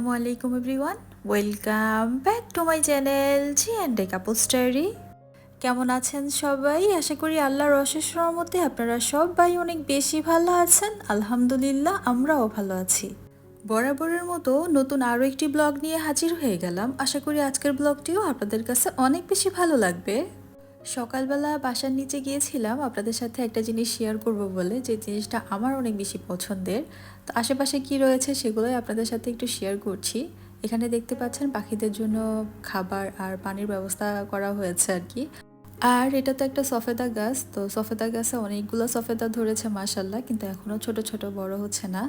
আসসালামু আলাইকুম everyone welcome back to my channel G and couple story কেমন আছেন সবাই? আশা করি আল্লাহর অশেষ রহমতে আপনারা সবাই অনেক বেশি ভালো আছেন। আলহামদুলিল্লাহ, আমরাও ভালো আছি। বরাবরের মতো নতুন আরও একটি ব্লগ নিয়ে হাজির হয়ে গেলাম। আশা করি আজকের ব্লগটিও আপনাদের কাছে অনেক বেশি ভালো লাগবে। সকালবেলা বাসার নিচে গিয়েছিলাম, আপনাদের সাথে একটা জিনিস শেয়ার করব বলে, যে জিনিসটা আমার অনেক বেশি পছন্দের। তো আশেপাশে কি রয়েছে সেগুলোই আপনাদের সাথে একটু শেয়ার করছি। এখানে দেখতে পাচ্ছেন পাখিদের জন্য খাবার আর পানির ব্যবস্থা করা হয়েছে আর কি। আর এটা তো একটা সফেদা গাছ, তো সফেদা গাছে অনেকগুলো সফেদা ধরেছে মাসাল্লাহ কিন্তু এখনও ছোট ছোট বড় হচ্ছে না।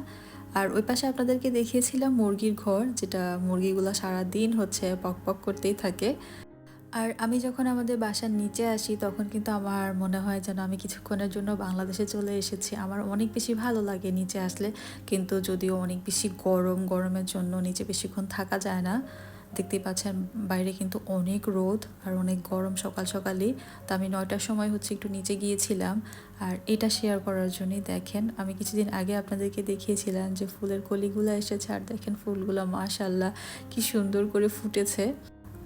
আর ওই পাশে আপনাদেরকে দেখিয়েছিলাম মুরগির ঘর, যেটা মুরগিগুলো সারা দিন হচ্ছে পক পক করতেই থাকে। আর আমি যখন আমাদের বাসার নিচে আসি, তখন কিন্তু আমার মনে হয় যেন আমি কিছুক্ষণের জন্য বাংলাদেশে চলে এসেছি। আমার অনেক বেশি ভালো লাগে নিচে আসলে। কিন্তু যদিও অনেক বেশি গরম, গরমের জন্য নিচে বেশিক্ষণ থাকা যায় না। দেখতেই পাচ্ছেন, বাইরে কিন্তু অনেক রোদ আর অনেক গরম সকাল সকালই। তো আমি নয়টার সময় হচ্ছে একটু নিচে গিয়েছিলাম। আর এটা শেয়ার করার জন্যই দেখেন, আমি কিছুদিন আগে আপনাদেরকে দেখিয়েছিলাম যে ফুলের কলিগুলো এসেছে। আর দেখেন ফুলগুলো মাশাল্লাহ কি সুন্দর করে ফুটেছে।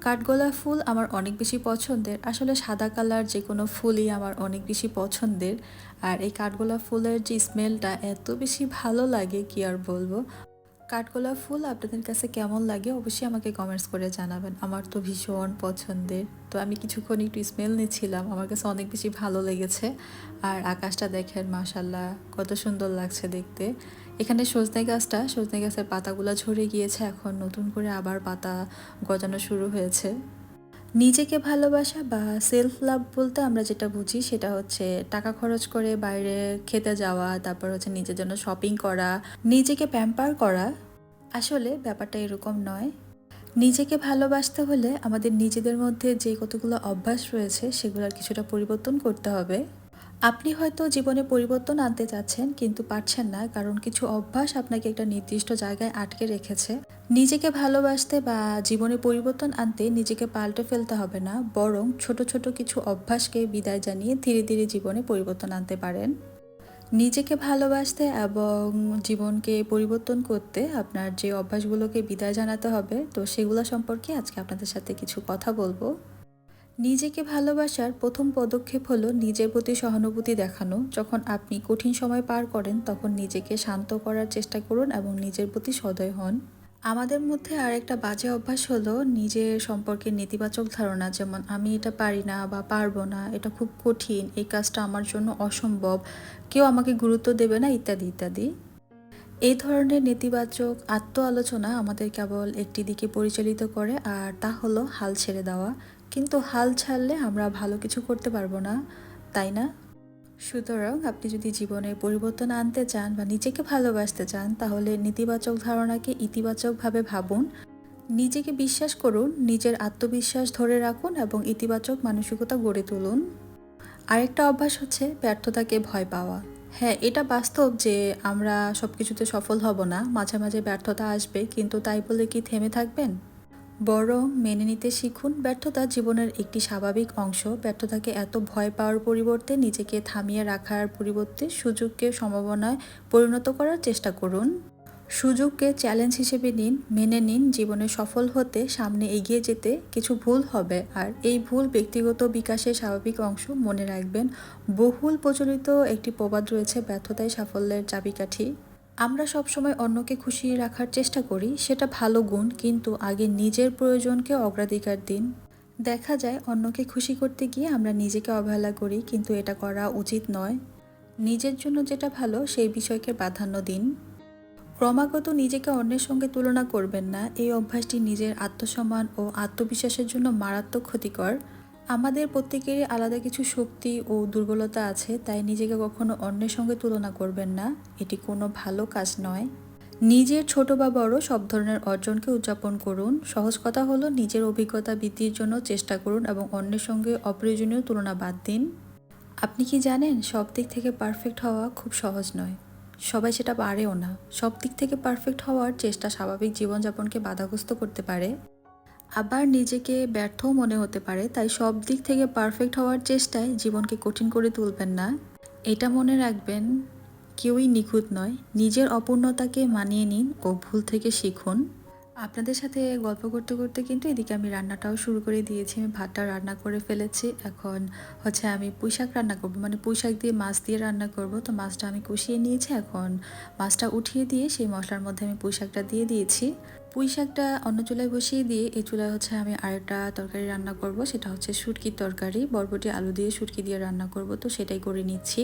কাঠগোলাপ ফুল আমার অনেক বেশি পছন্দের। আসলে সাদা কালার যে কোনো ফুলই আমার অনেক বেশি পছন্দের। আর এই কাঠগোলাপ ফুলের যে স্মেলটা এত বেশি ভালো লাগে, কি আর বলব? কাঠগোলাপ ফুল আপনাদের কাছে কেমন লাগে অবশ্যই আমাকে কমেন্টস করে জানাবেন। আমার তো ভীষণ পছন্দের। তো আমি কিছুক্ষণ একটু স্মেল নিচ্ছিলাম, আমার কাছে অনেক বেশি ভালো লেগেছে। আর আকাশটা দেখেন মাশাল্লাহ কত সুন্দর লাগছে দেখতে। এখানে সজনে গাছটা, সজনে গাছের পাতাগুলো ঝরে গিয়েছে, এখন নতুন করে আবার পাতা গজানো শুরু হয়েছে। নিজেকে ভালোবাসা বা সেলফ লাভ বলতে আমরা যেটা বুঝি সেটা হচ্ছে টাকা খরচ করে বাইরে খেতে যাওয়া, তারপর হচ্ছে নিজের জন্য শপিং করা, নিজেকে প্যাম্পার করা। আসলে ব্যাপারটা এরকম নয়। নিজেকে ভালোবাসতে হলে আমাদের নিজেদের মধ্যে যে কতগুলো অভ্যাস রয়েছে সেগুলোর কিছুটা পরিবর্তন করতে হবে। আপনি হয়তো জীবনে পরিবর্তন আনতে চাচ্ছেন কিন্তু পারছেন না, কারণ কিছু অভ্যাস আপনাকে একটা নির্দিষ্ট জায়গায় আটকে রেখেছে। নিজেকে ভালোবাসতে বা জীবনে পরিবর্তন আনতে নিজেকে পাল্টে ফেলতে হবে না, বরং ছোট ছোট কিছু অভ্যাসকে বিদায় জানিয়ে ধীরে ধীরে জীবনে পরিবর্তন আনতে পারেন। নিজেকে ভালোবাসতে এবং জীবনকে পরিবর্তন করতে আপনার যে অভ্যাসগুলোকে বিদায় জানাতে হবে, তো সেগুলো সম্পর্কে আজকে আপনাদের সাথে কিছু কথা বলব। নিজেকে ভালোবাসার প্রথম পদক্ষেপ হলো নিজের প্রতি সহানুভূতি দেখানো। যখন আপনি কঠিন সময় পার করেন, তখন নিজেকে শান্ত করার চেষ্টা করুন এবং নিজের প্রতি সদয় হন। আমাদের মধ্যে আর একটা বাজে অভ্যাস হলো নিজের সম্পর্কে নেতিবাচক ধারণা, যেমন, আমি এটা পারি না বা পারব না, এটা খুব কঠিন, এই কাজটা আমার জন্য অসম্ভব, কেউ আমাকে গুরুত্ব দেবে না, ইত্যাদি ইত্যাদি। এই ধরনের নেতিবাচক আত্ম আলোচনা আমাদের কেবল একটি দিকে পরিচালিত করে, আর তা হলো হাল ছেড়ে দেওয়া। কিন্তু হাল ছাড়লে আমরা ভালো কিছু করতে পারব না, তাই না? সুতরাং আপনি যদি জীবনে পরিবর্তন আনতে চান বা নিজেকে ভালোবাসতে চান, তাহলে নেতিবাচক ধারণাকে ইতিবাচকভাবে ভাবুন। নিজেকে বিশ্বাস করুন, নিজের আত্মবিশ্বাস ধরে রাখুন এবং ইতিবাচক মানসিকতা গড়ে তুলুন। আরেকটা অভ্যাস হচ্ছে ব্যর্থতাকে ভয় পাওয়া। হ্যাঁ এটা বাস্তব যে আমরা সব কিছুতে সফল হব না, মাঝে মাঝে ব্যর্থতা আসবে, কিন্তু তাই বলে কি থেমে থাকবেন? বরং মেনে নিতে শিখুন, ব্যর্থতা জীবনের একটি স্বাভাবিক অংশ। ব্যর্থতাকে এত ভয় পাওয়ার পরিবর্তে নিজেকে থামিয়ে রাখার পরিবর্তে সুযোগকে সম্ভাবনায় পরিণত করার চেষ্টা করুন। সুযোগকে চ্যালেঞ্জ হিসেবে নিন, মেনে নিন, জীবনে সফল হতে, সামনে এগিয়ে যেতে কিছু ভুল হবে। আর এই ভুল ব্যক্তিগত বিকাশের স্বাভাবিক অংশ মনে রাখবেন, বহুল প্রচলিত একটি প্রবাদ রয়েছে, ব্যর্থতাই সাফল্যের চাবিকাঠি। আমরা সবসময় অন্যকে খুশি রাখার চেষ্টা করি, সেটা ভালো গুণ, কিন্তু আগে নিজের প্রয়োজনকে অগ্রাধিকার দিন। দেখা যায়, অন্যকে খুশি করতে গিয়ে আমরা নিজেকে অবহেলা করি, কিন্তু এটা করা উচিত নয়। নিজের জন্য যেটা ভালো, সেই বিষয়কে প্রাধান্য দিন। ক্রমাগত নিজেকে অন্যের সঙ্গে তুলনা করবেন না। এই অভ্যাসটি নিজের আত্মসম্মান ও আত্মবিশ্বাসের জন্য মারাত্মক ক্ষতিকর। আমাদের প্রত্যেকেরই আলাদা কিছু শক্তি ও দুর্বলতা আছে, তাই নিজেকে কখনো অন্যের সঙ্গে তুলনা করবেন না। এটি কোনো ভালো কাজ নয়। নিজের ছোট বা বড় সব ধরনের অর্জনকে উদযাপন করুন। সহজ কথা হলো নিজের অভিজ্ঞতা বৃদ্ধির জন্য চেষ্টা করুন এবং অন্যের সঙ্গে অপ্রয়োজনীয় তুলনা বাদ দিন। আপনি কি জানেন, সব দিক থেকে পারফেক্ট হওয়া খুব সহজ নয়। সবাই সেটা পারেও না। সব দিক থেকে পারফেক্ট হওয়ার চেষ্টা স্বাভাবিক জীবনযাপনকে বাধাগ্রস্ত করতে পারে। আবার নিজেকে ব্যর্থ মনে হতে পারে, তাই সব দিক থেকে পারফেক্ট হওয়ার চেষ্টায় জীবনকে কঠিন করে তুলবেন না। এটা মনে রাখবেন, কেউই নিখুঁত নয়। নিজের অপূর্ণতাকে মানিয়ে নিন ও ভুল থেকে শিখুন। আপনাদের সাথে গল্প করতে করতে কিন্তু এদিকে আমি রান্নাটাও শুরু করে দিয়েছি। আমি ভাতটা রান্না করে ফেলেছি। এখন হচ্ছে আমি পুঁইশাক রান্না করব। মানে পুঁইশাক দিয়ে মাছ দিয়ে রান্না করব। তো মাছটা আমি কষিয়ে নিয়েছি। এখন মাছটা উঠিয়ে দিয়ে সেই মশলার মধ্যে আমি পুঁইশাকটা দিয়ে দিয়েছি। পুঁই শাকটা অন্য চুলায় বসিয়ে দিয়ে এই চুলায় হচ্ছে আমি আরেকটা তরকারি রান্না করব। সেটা হচ্ছে শুটকির তরকারি। বরবটি আলু দিয়ে শুটকি দিয়ে রান্না করব। তো সেটাই করে নিচ্ছি।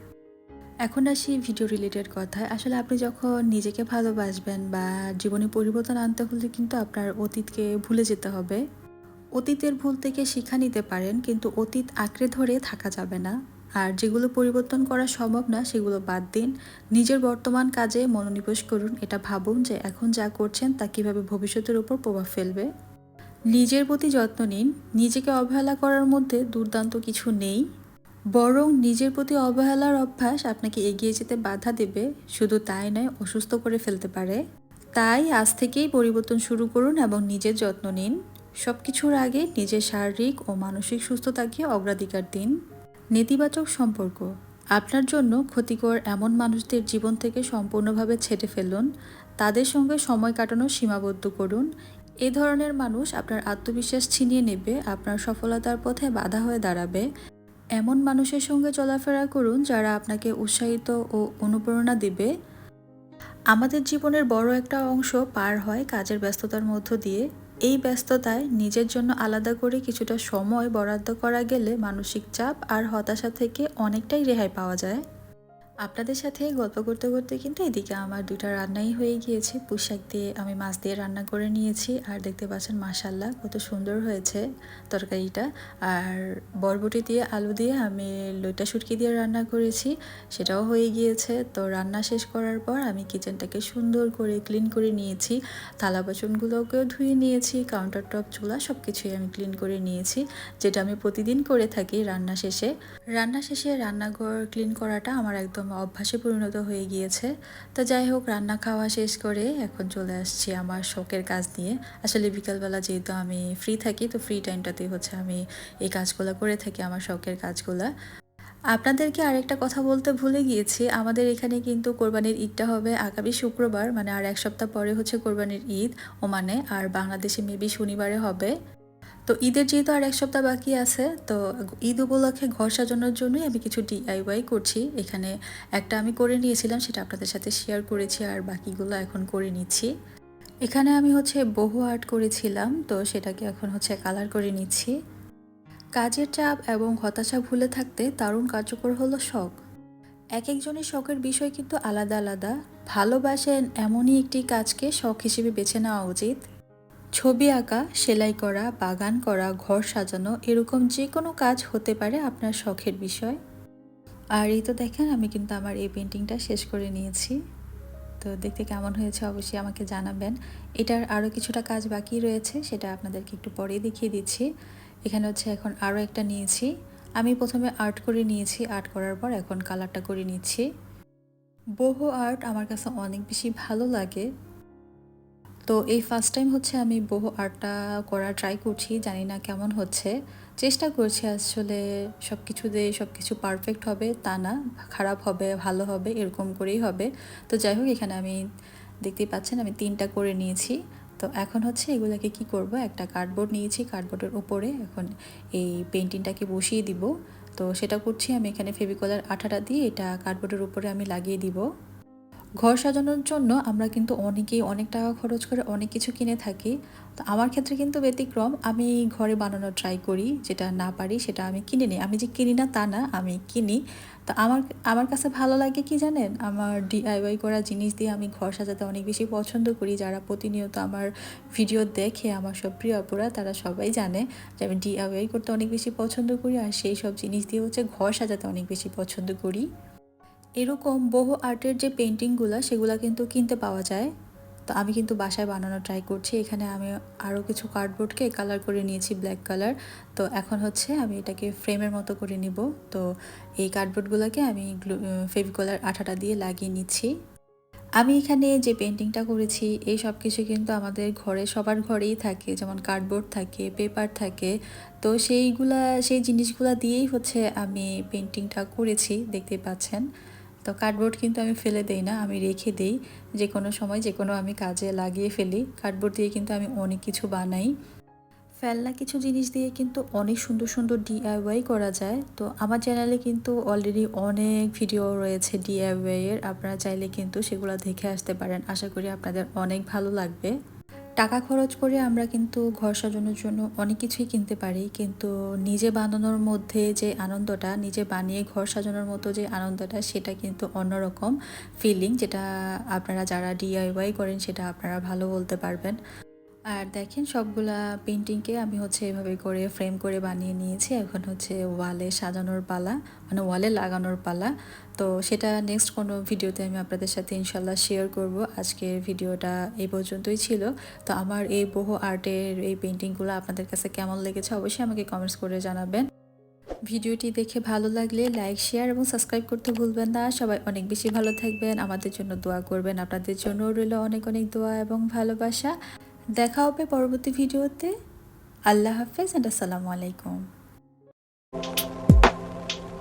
এখন আসি ভিডিও রিলেটেড কথায়। আসলে আপনি যখন নিজেকে ভালোবাসবেন বা জীবনে পরিবর্তন আনতে হলে কিন্তু আপনার অতীতকে ভুলে যেতে হবে। অতীতের ভুল থেকে শিক্ষা নিতে পারেন, কিন্তু অতীত আঁকড়ে ধরে থাকা যাবে না। আর যেগুলো পরিবর্তন করা সম্ভব না, সেগুলো বাদ দিন। নিজের বর্তমান কাজে মনোনিবেশ করুন। এটা ভাবুন যে এখন যা করছেন তা কীভাবে ভবিষ্যতের উপর প্রভাব ফেলবে। নিজের প্রতি যত্ন নিন। নিজেকে অবহেলা করার মধ্যে দুর্দান্ত কিছু নেই। বরং নিজের প্রতি অবহেলার অভ্যাস আপনাকে এগিয়ে যেতে বাধা দেবে, শুধু তাই নয়, অসুস্থ করে ফেলতে পারে। তাই আজ থেকেই পরিবর্তন শুরু করুন এবং নিজের যত্ন নিন। সব কিছুর আগে নিজের শারীরিক ও মানসিক সুস্থতাকে অগ্রাধিকার দিন। নেতিবাচক সম্পর্ক। আপনার জন্য ক্ষতিকর এমন মানুষদের জীবন থেকে সম্পূর্ণভাবে ছেটে ফেলুন। তাদের সঙ্গে সময় কাটানো সীমাবদ্ধ করুন। এ ধরনের মানুষ আপনার আত্মবিশ্বাস ছিনিয়ে নেবে, আপনার সফলতার পথে বাধা হয়ে দাঁড়াবে। এমন মানুষের সঙ্গে চলাফেরা করুন যারা আপনাকে উৎসাহিত ও অনুপ্রেরণা দেবে। আমাদের জীবনের বড় একটা অংশ পার হয় কাজের ব্যস্ততার মধ্য দিয়ে। এই ব্যস্ততায় নিজের জন্য আলাদা করে কিছুটা সময় বরাদ্দ করা গেলে মানসিক চাপ আর হতাশা থেকে অনেকটাই রেহাই পাওয়া যায়। আপনাদের সাথে গল্প করতে করতে কিন্তু এদিকে আমার দুটা রান্নাই হয়ে গিয়েছে। পুশাক দিয়ে আমি মাছ দিয়ে রান্না করে নিয়েছি। আর দেখতে পাচ্ছেন মাসাল্লাহ কত সুন্দর হয়েছে তরকারিটা। আর বরবটি দিয়ে আলু দিয়ে আমি লইটা সুটকি দিয়ে রান্না করেছি। সেটাও হয়ে গিয়েছে। তো রান্না শেষ করার পর আমি কিচেনটাকে সুন্দর করে ক্লিন করে নিয়েছি। থালা বাসনগুলোকেও ধুয়ে নিয়েছি। কাউন্টার টপ, চুলা সব কিছুই আমি ক্লিন করে নিয়েছি, যেটা আমি প্রতিদিন করে থাকি রান্না শেষে। রান্না শেষে রান্নাঘর ক্লিন করাটা আমার একদম অভ্যাসে পরিণত হয়ে গিয়েছে। তো যাই হোক, রান্না খাওয়া শেষ করে এখন চলে আসছি আমার শখের কাজ নিয়ে। আসলে বিকালবেলা যেহেতু আমি ফ্রি থাকি, তো ফ্রি টাইমটাতে হচ্ছে আমি এই কাজগুলো করে থাকি আমার শখের কাজগুলো। আপনাদেরকে আরেকটা কথা বলতে ভুলে গিয়েছি, আমাদের এখানে কিন্তু কোরবানির ঈদটা হবে আগামী শুক্রবার মানে আর এক সপ্তাহ পরে হচ্ছে কোরবানির ঈদ ও মানে আর বাংলাদেশে মেবি শনিবারে হবে। তো ঈদের যেহেতু আর এক সপ্তাহ বাকি আছে, তো ঈদ উপলক্ষে ঘর সাজানোর জন্যই আমি কিছু ডিআইওয়াই করছি। এখানে একটা আমি করে নিয়েছিলাম, সেটা আপনাদের সাথে শেয়ার করেছি আর বাকিগুলো এখন করে নিচ্ছি। এখানে আমি হচ্ছে বহু আর্ট করেছিলাম, তো সেটাকে এখন হচ্ছে কালার করে নিচ্ছি। কাজের চাপ এবং হতাশা ভুলে থাকতে দারুণ কার্যকর হলো শখ। এক একজনের শখের বিষয় কিন্তু আলাদা আলাদা। ভালোবাসেন এমনই একটি কাজকে শখ হিসেবে বেছে নেওয়া উচিত। ছবি আঁকা, সেলাই করা, বাগান করা, ঘর সাজানো এরকম যে কোনো কাজ হতে পারে আপনার শখের বিষয়। আর এই তো দেখেন আমি কিন্তু আমার এই পেন্টিংটা শেষ করে নিয়েছি। তো দেখতে কেমন হয়েছে অবশ্যই আমাকে জানাবেন। এটার আরও কিছুটা কাজ বাকি রয়েছে, সেটা আপনাদেরকে একটু পরেই দেখিয়ে দিচ্ছি। এখানে হচ্ছে এখন আরও একটা নিয়েছি। আমি প্রথমে আর্ট করে নিয়েছি, আর্ট করার পর এখন কালারটা করে নিচ্ছি। বহু আর্ট আমার কাছে অনেক বেশি ভালো লাগে। তো এই ফার্স্ট টাইম হচ্ছে আমি বহু আর্টটা করা ট্রাই করছি, জানি না কেমন হচ্ছে। চেষ্টা করছি আসলে সব কিছুতে সব কিছু পারফেক্ট হবে তা না, খারাপ হবে, ভালো হবে, এরকম করেই হবে। তো যাই হোক, এখানে আমি দেখতেই পাচ্ছেন আমি তিনটা করে নিয়েছি। তো এখন হচ্ছে এগুলোকে কি করব, একটা কার্ডবোর্ড নিয়েছি কার্ডবোর্ডের উপরে এখন এই পেন্টিংটাকে বসিয়ে দিব। তো সেটা করছি আমি এখানে ফেভিকলার আঠাটা দিয়ে এটা কার্ডবোর্ডের উপরে আমি লাগিয়ে দিব। ঘর সাজানোর জন্য আমরা কিন্তু অনেকেই অনেক টাকা খরচ করে অনেক কিছু কিনে থাকি। তো আমার ক্ষেত্রে কিন্তু ব্যতিক্রম। আমি ঘরে বানানোর ট্রাই করি, যেটা না পারি সেটা আমি কিনে নিই। আমি যে কিনি না তা না, আমি কিনি। তো আমার আমার কাছে ভালো লাগে কি জানেন? আমার ডিআইওয়াই করা জিনিস দিয়ে আমি ঘর সাজাতে অনেক বেশি পছন্দ করি। যারা প্রতিনিয়ত আমার ভিডিও দেখে, আমার সব প্রিয় অপরা তারা সবাই জানে যে আমি ডিআইওয়াই করতে অনেক বেশি পছন্দ করি। আর সেই সব জিনিস দিয়ে হচ্ছে ঘর সাজাতে অনেক বেশি পছন্দ করি। এরকম বহু আর্টের যে পেন্টিংগুলো সেগুলো কিন্তু কিনতে পাওয়া যায়। তো আমি কিন্তু বাসায় বানানো ট্রাই করছি। এখানে আমি আরও কিছু কার্ডবোর্ডকে কালার করে নিয়েছি ব্ল্যাক কালার তো এখন হচ্ছে আমি এটাকে ফ্রেমের মতো করে নিব। তো এই কার্ডবোর্ডগুলোকে আমি ফেভিকলার আঠাটা দিয়ে লাগিয়ে নিচ্ছি। আমি এখানে যে পেন্টিংটা করেছি, এই সব কিছু কিন্তু আমাদের ঘরে, সবার ঘরেই থাকে। যেমন কার্ডবোর্ড থাকে পেপার থাকে। তো সেইগুলা, সেই জিনিসগুলা দিয়েই হচ্ছে আমি পেন্টিংটা করেছি। দেখতে পাচ্ছেন। তো কার্ডবোর্ড কিন্তু আমি ফেলে দেই না, আমি রেখে দেই। যে কোনো সময় যে কোনো আমি কাজে লাগিয়ে ফেলি। কার্ডবোর্ড দিয়ে কিন্তু আমি অনেক কিছু বানাই। ফেলনা কিছু জিনিস দিয়ে কিন্তু অনেক সুন্দর সুন্দর ডিআইওয়াই করা যায়। তো আমার চ্যানেলে কিন্তু অলরেডি অনেক ভিডিও রয়েছে ডিআইওয়াই এর। আপনারা চাইলে কিন্তু সেগুলো দেখে আসতে পারেন। আশা করি আপনাদের অনেক ভালো লাগবে। টাকা খরচ করে আমরা কিন্তু ঘর সাজানোর জন্য অনেক কিছুই কিনতে পারি। কিন্তু নিজে বানানোর মধ্যে যে আনন্দটা, নিজে বানিয়ে ঘর সাজানোর মতো যে আনন্দটা, সেটা কিন্তু অন্যরকম ফিলিং যেটা আপনারা যারা ডিআইওয়াই করেন, সেটা আপনারা ভালো বলতে পারবেন। আর দেখেন সবগুলা পেন্টিংকে আমি হচ্ছে এভাবে করে ফ্রেম করে বানিয়ে নিয়েছি। এখন হচ্ছে ওয়ালে সাজানোর পালা মানে ওয়ালে লাগানোর পালা। তো সেটা নেক্সট কোনো ভিডিওতে আমি আপনাদের সাথে ইনশাল্লাহ শেয়ার করব। আজকের ভিডিওটা এই পর্যন্তই ছিল। তো আমার এই বহু আর্টের এই পেন্টিংগুলো আপনাদের কাছে কেমন লেগেছে অবশ্যই আমাকে কমেন্টস করে জানাবেন। ভিডিওটি দেখে ভালো লাগলে লাইক শেয়ার এবং সাবস্ক্রাইব করতে ভুলবেন না। সবাই অনেক বেশি ভালো থাকবেন। আমাদের জন্য দোয়া করবেন। আপনাদের জন্য রইল অনেক অনেক দোয়া এবং ভালোবাসা। দেখা হবে পরবর্তী ভিডিওতে। আল্লাহ হাফেজ অ্যান্ড আসসালামু আলাইকুম।